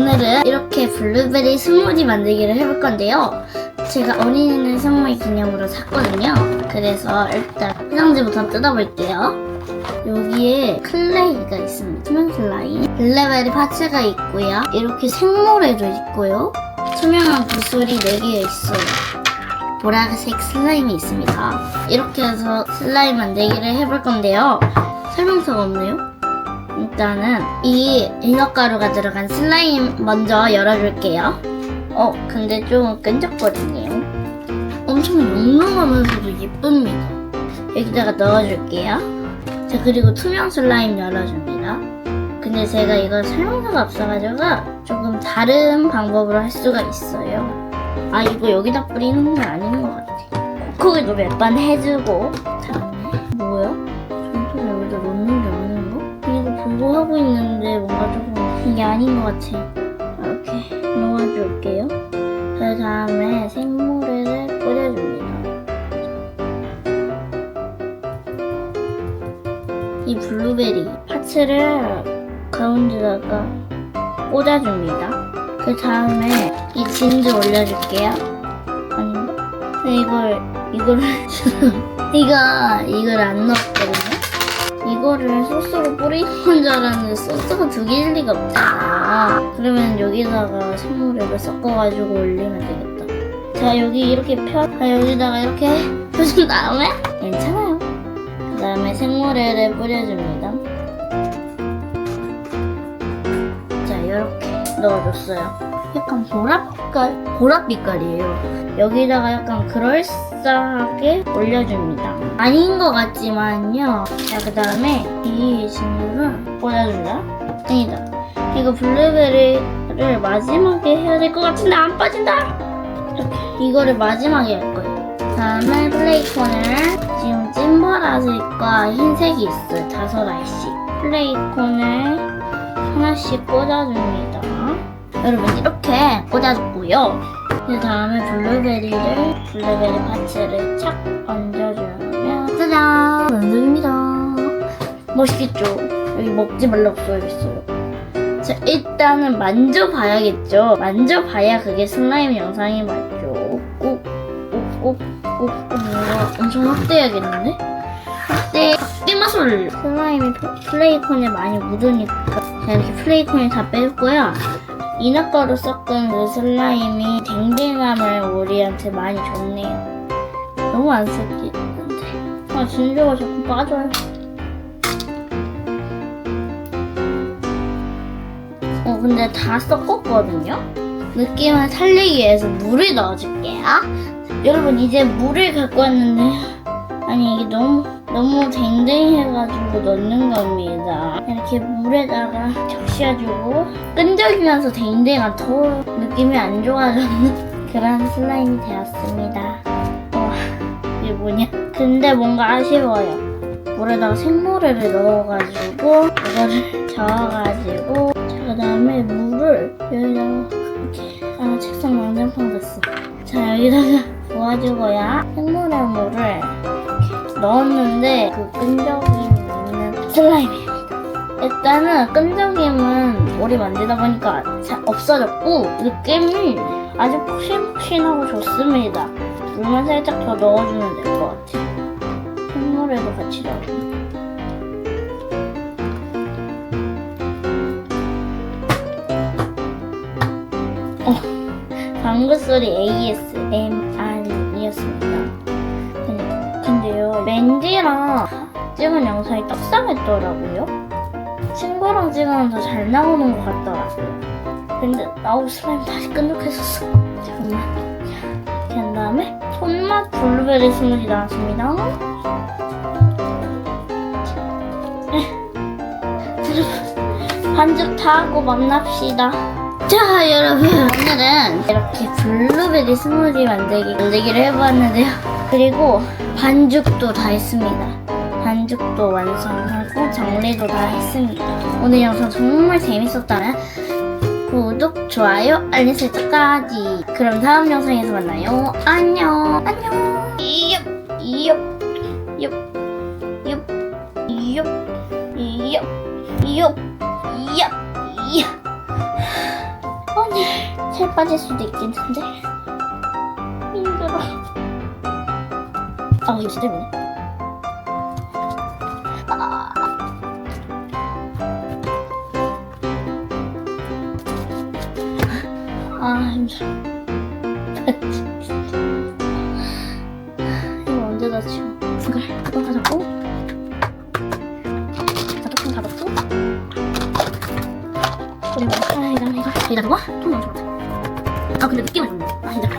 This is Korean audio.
오늘은 이렇게 블루베리 스무디 만들기를 해볼 건데요. 제가 어린이날 선물 기념으로 샀거든요. 그래서 일단 포장지부터 뜯어볼게요. 여기에 클레이가 있습니다. 투명 슬라임. 블루베리 파츠가 있고요. 이렇게 생모래도 있고요. 투명한 붓소리 4개 있어요. 보라색 슬라임이 있습니다. 이렇게 해서 슬라임 만들기를 해볼 건데요. 설명서가 없네요. 일단은 이 인어가루가 들어간 슬라임 먼저 열어줄게요. 어, 근데 좀 끈적거리네요. 엄청 용용하면서도 예쁩니다. 여기다가 넣어줄게요. 자, 그리고 투명 슬라임 열어줍니다. 근데 제가 이거 설명서가 없어가지고 조금 다른 방법으로 할 수가 있어요. 아, 이거 여기다 뿌리는 건 아닌 것 같아. 콕콕이도 몇 번 해주고. 자, 뭐야? 보고 하고 있는데 뭔가 조금 이게 아닌 것 같아. 이렇게 놓아줄게요. 그 다음에 생모래를 뿌려줍니다. 이 블루베리 파츠를 가운데다가 꽂아줍니다. 그 다음에 이 진주 올려줄게요. 아닌가? 근데 이걸 이거를 이거 이걸 안 넣었거든요. 이거를 소스로 뿌리는 건줄 알았는데 소스가 두 개일 리가 없잖아. 그러면 여기다가 생물을 섞어가지고 올리면 되겠다. 자 여기 이렇게 펴, 자 여기다가 이렇게 펴준 다음에 괜찮아요. 그 다음에 생모래를 뿌려줍니다. 자 이렇게 넣어줬어요. 약간 보랏빛깔, 보랏빛깔이에요. 여기다가 약간 그럴싸하게 올려줍니다. 아닌 것 같지만요. 자, 그 다음에 이 진주를 꽂아줄라? 아니다. 이거 블루베리를 마지막에 해야 될 것 같은데 안 빠진다! 이거를 마지막에 할 거예요. 다음에 플레이콘을 지금 찐보라색과 흰색이 있어요. 다섯 알씩. 플레이콘을 하나씩 꽂아줍니다. 여러분 이렇게 꽂아줬고요. 그 다음에 블루베리를 블루베리 파츠를 착 얹어주면 짜잔 완성입니다. 멋있겠죠? 여기 먹지 말라고 써야겠어요. 자 일단은 만져봐야겠죠. 만져봐야 그게 슬라임 영상이 맞죠. 꼭꼭꼭꼭꼭 뭔가 엄청 확대해야겠는데? 확대 확대 마술 슬라임이 플레이콘에 많이 묻으니까 자 이렇게 플레이콘을 다 뺐고요. 이너가루 섞은 그 슬라임이 댕댕함을 우리한테 많이 줬네요. 너무 안 섞이는데. 아, 진주가 자꾸 빠져요. 어, 근데 다 섞었거든요? 느낌을 살리기 위해서 물을 넣어줄게요. 여러분, 이제 물을 갖고 왔는데, 아니, 이게 너무, 너무 댕댕해가지고 넣는 겁니다. 이렇게 물에다가 적셔주고, 끈적이면서 댕댕한 더 느낌이 안 좋아졌는 그런 슬라임이 되었습니다. 와, 이게 뭐냐? 근데 뭔가 아쉬워요. 물에다가 생모래를 넣어가지고, 이거를 저어가지고, 그 다음에 물을 여기다가 이렇게, 아, 책상 난장판 됐어. 자, 여기다가 부어주고요. 생모래 물을 넣었는데, 그 끈적임이 있는 슬라임입니다. 일단은 끈적임은 오래 만들다 보니까 자- 없어졌고 느낌이 아주 푹신푹신하고 좋습니다. 물만 살짝 더 넣어주면 될 것 같아요. 생물에도 같이 넣어주면. 어, 방구 소리 ASMR 렌즈랑 찍은 영상이 떡상했더라고요. 친구랑 찍으면 더 잘 나오는 것 같더라고요. 근데 나우 슬라임 다시 끈적해졌어. 잠깐만. 한 다음에 손맛 블루베리 스무디 나왔습니다. 여러분, 반죽 다 하고 만납시다. 자, 여러분. 오늘은 이렇게 블루베리 스무디 만들기, 만들기를 해보았는데요. 그리고 반죽도 다 했습니다. 반죽도 완성하고 정리도 다 했습니다. 오늘 영상 정말 재밌었다면 구독, 좋아요, 알림 설정까지. 그럼 다음 영상에서 만나요. 안녕. 안녕. 이엽, 이엽, 이엽, 이엽, 이엽, 이엽, 이엽, 이엽, 이엽. 살이 빠질 수도 있겠는데 아 이거 진짜 힘드네. 아, 아 힘들어. 이거 언제 다 치워? 이걸 가방 가져고? 자동차 가볍고? 그리고 아 이런 이거. 여기다 통 넣어줘 아 근데 느낌은 좋네 아 힘들어